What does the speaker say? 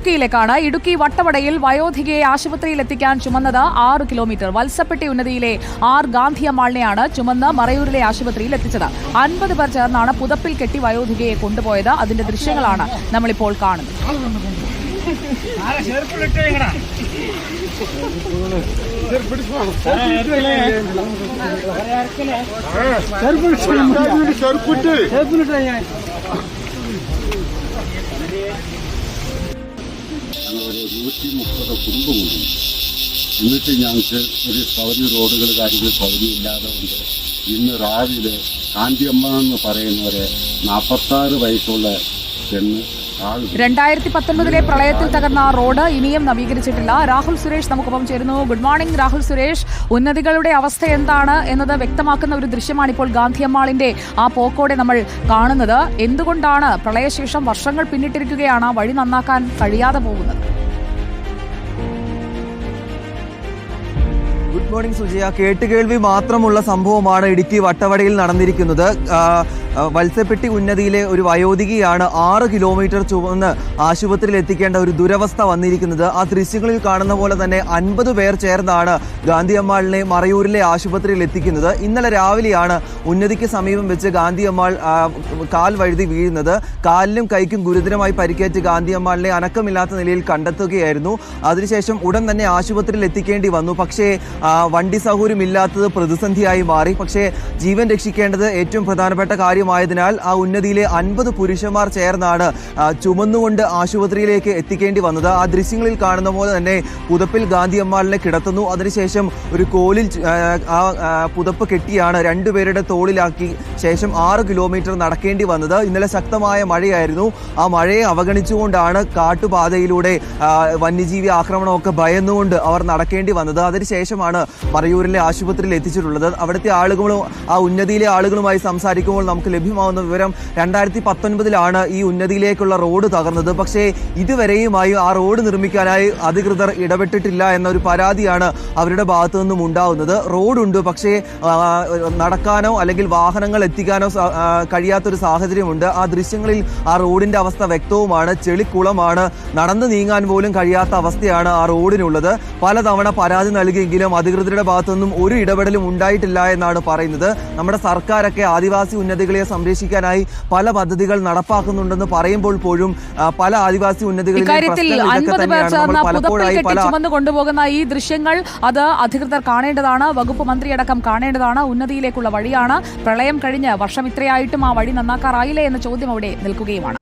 ഇടുക്കിയിലേക്കാണ്. ഇടുക്കി വട്ടവടയിൽ വയോധികയെ ആശുപത്രിയിൽ എത്തിക്കാൻ ചുമന്നത് ആറ് കിലോമീറ്റർ. വത്സപ്പെട്ടി ഉന്നതിയിലെ ആർ ഗാന്ധിയമ്മാളിനെയാണ് ചുമന്ന് മറയൂരിലെ ആശുപത്രിയിൽ എത്തിച്ചത്. അൻപത് പേർ ചേർന്നാണ് പുതപ്പിൽ കെട്ടി വയോധികയെ കൊണ്ടുപോയത്. അതിന്റെ ദൃശ്യങ്ങളാണ് നമ്മളിപ്പോൾ കാണുന്നത്. ചെറുപ്പിട്ട് ഞങ്ങളൊരു നൂറ്റി മുപ്പത് കുടുംബമുണ്ട് എന്നിട്ട് ഞങ്ങൾക്ക് ഒരു സൗകര്യ റോഡുകൾ കാര്യങ്ങൾ സൗകര്യമില്ലാതെ കൊണ്ട് ഇന്ന് രാവിലെ കാന്തിയമ്മ എന്ന് പറയുന്നവരെ നാൽപ്പത്താറ് വയസ്സുള്ള രണ്ടായിരത്തി പത്തൊൻപതിലെ പ്രളയത്തിൽ തകർന്ന റോഡ് ഇനിയും നവീകരിച്ചിട്ടില്ല. രാഹുൽ സുരേഷ് നമുക്കൊപ്പം ചേരുന്നു. Good morning Rahul Suresh. ഉന്നതികളുടെ അവസ്ഥ എന്താണ് എന്നത് വ്യക്തമാക്കുന്ന ഒരു ദൃശ്യമാണ് ഇപ്പോൾ ഗാന്ധിയമ്മാളിന്റെ ആ പോക്കോടെ നമ്മൾ കാണുന്നത്. എന്തുകൊണ്ടാണ് പ്രളയശേഷം വർഷങ്ങൾ പിന്നിട്ടിരിക്കുകയാണ്? ആ വഴി നന്നാക്കാൻ കഴിയാതെ പോകുന്നത്. Good morning Sujaya. കേട്ടുകേൾവി മാത്രമുള്ള സംഭവമാണ് ഇടുക്കി വട്ടവടയിൽ നടന്നിരിക്കുന്നത്. വത്സപ്പെട്ടി ഉന്നതിയിലെ ഒരു വയോധികയാണ് ആറ് കിലോമീറ്റർ ചുവന്ന് ആശുപത്രിയിൽ എത്തിക്കേണ്ട ഒരു ദുരവസ്ഥ വന്നിരിക്കുന്നത്. ആ ദൃശ്യങ്ങളിൽ കാണുന്ന പോലെ തന്നെ അൻപത് പേർ ചേർന്നാണ് ഗാന്ധി അമ്മാളിനെ മറയൂരിലെ ആശുപത്രിയിൽ എത്തിക്കുന്നത്. ഇന്നലെ രാവിലെയാണ് ഉന്നതിക്ക് സമീപം വെച്ച് ഗാന്ധി അമ്മാൾ കാൽ വഴുതി വീഴുന്നത്. കാലിലും കൈക്കും ഗുരുതരമായി പരിക്കേറ്റ് ഗാന്ധി അമ്മാളിനെ അനക്കമില്ലാത്ത നിലയിൽ കണ്ടെത്തുകയായിരുന്നു. അതിനുശേഷം ഉടൻ തന്നെ ആശുപത്രിയിൽ എത്തിക്കേണ്ടി വന്നു. പക്ഷേ വണ്ടി സൗകര്യമില്ലാത്തത് പ്രതിസന്ധിയായി മാറി. പക്ഷേ ജീവൻ രക്ഷിക്കേണ്ടത് ഏറ്റവും പ്രധാനപ്പെട്ട കാര്യമായതിനാൽ ആ ഉന്നതിയിലെ അൻപത് പുരുഷന്മാർ ചേർന്നാണ് ചുമന്നുകൊണ്ട് ആശുപത്രിയിലേക്ക് എത്തിക്കേണ്ടി വന്നത്. ആ ദൃശ്യങ്ങളിൽ കാണുന്ന പോലെ തന്നെ പുതപ്പിൽ ഗാന്ധി അമ്മാളിനെ കിടത്തുന്നു. അതിനുശേഷം ഒരു കോലിൽ ആ, പുതപ്പ് കെട്ടിയാണ് രണ്ടുപേരുടെ തോളിലാക്കി ശേഷം ആറ് കിലോമീറ്റർ നടക്കേണ്ടി വന്നത്. ഇന്നലെ ശക്തമായ മഴയായിരുന്നു. ആ മഴയെ അവഗണിച്ചുകൊണ്ടാണ് കാട്ടുപാതയിലൂടെ വന്യജീവി ആക്രമണമൊക്കെ ഭയന്നുകൊണ്ട് അവർ നടക്കേണ്ടി വന്നത്. അതിനുശേഷമാണ് മറയൂരിലെ ആശുപത്രിയിൽ എത്തിച്ചിട്ടുള്ളത്. അവിടുത്തെ ആളുകളും ആ ഉന്നതിയിലെ ആളുകളുമായി സംസാരിക്കുമ്പോൾ നമുക്ക് ലഭ്യമാവുന്ന വിവരം രണ്ടായിരത്തി പത്തൊൻപതിലാണ് ഈ ഉന്നതിയിലേക്കുള്ള റോഡ് തകർന്നത്. പക്ഷേ ഇതുവരെയുമായി ആ റോഡ് നിർമ്മിക്കാനായി അധികൃതർ ഇടപെട്ടിട്ടില്ല എന്നൊരു പരാതിയാണ് അവരുടെ ഭാഗത്തു നിന്നും ഉണ്ടാവുന്നത്. റോഡുണ്ട് പക്ഷേ നടക്കാനോ അല്ലെങ്കിൽ വാഹനങ്ങൾ എത്തിക്കാനോ കഴിയാത്തൊരു സാഹചര്യമുണ്ട്. ആ ദൃശ്യങ്ങളിൽ ആ റോഡിന്റെ അവസ്ഥ വ്യക്തവുമാണ്. ചെളിക്കുളമാണ്. നടന്നു നീങ്ങാൻ പോലും കഴിയാത്ത അവസ്ഥയാണ് ആ റോഡിനുള്ളത്. പലതവണ പരാതി നൽകിയെങ്കിലും അധികൃതരുടെ ഭാഗത്തു നിന്നും ഒരു ഇടപെടലും ഉണ്ടായിട്ടില്ല എന്നാണ് പറയുന്നത്. നമ്മുടെ സർക്കാരൊക്കെ ആദിവാസി ഉന്നതികളെ സംരക്ഷിക്കാനായി പല പദ്ധതികൾ നടപ്പാക്കുന്നുണ്ടെന്ന് പറയുമ്പോൾ പോലും പല ആദിവാസി ഉന്നതികളിലും കൊണ്ടുപോകുന്ന ഈ ദൃശ്യങ്ങൾ അത് അധികൃതർ കാണേണ്ടതാണ് വകുപ്പ് മന്ത്രിയടക്കം കാണേണ്ടതാണ് ഉന്നതിയിലേക്കുള്ള വഴിയാണ്. പ്രളയം കഴിഞ്ഞ് വർഷം ഇത്രയായിട്ടും ആ വഴി നന്നാക്കാറായില്ലേ എന്ന ചോദ്യം അവിടെ നിൽക്കുകയുമാണ്.